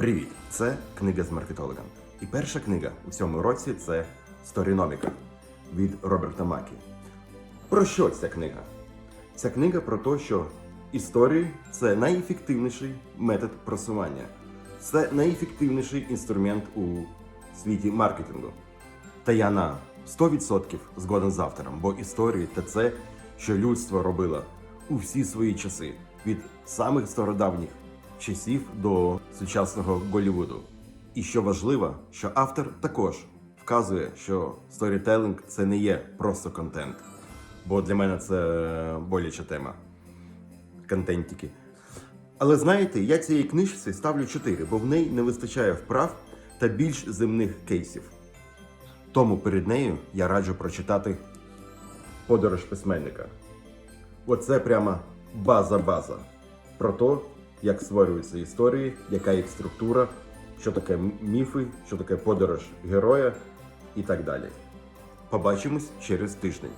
Привіт! Це книга з маркетологом. І перша книга у цьому році це Сторіноміка від Роберта Макі. Про що ця книга? Ця книга про те, що історії це найефективніший метод просування. Це найефективніший інструмент у світі маркетингу. Та я на 100% згоден з автором, бо історії це це, що людство робило у всі свої часи, від самих стародавніх часів до сучасного Голлівуду. І що важливо, що автор також вказує, що сторітелінг це не є просто контент. Бо для мене це боляча тема. Контентики. Але знаєте, я цієї книжці ставлю 4, бо в неї не вистачає вправ та більш земних кейсів. Тому перед нею я раджу прочитати Подорож письменника. Оце прямо база-база про те, як створюються історії, яка їх структура, що таке міфи, що таке подорож героя і так далі. Побачимось через тиждень.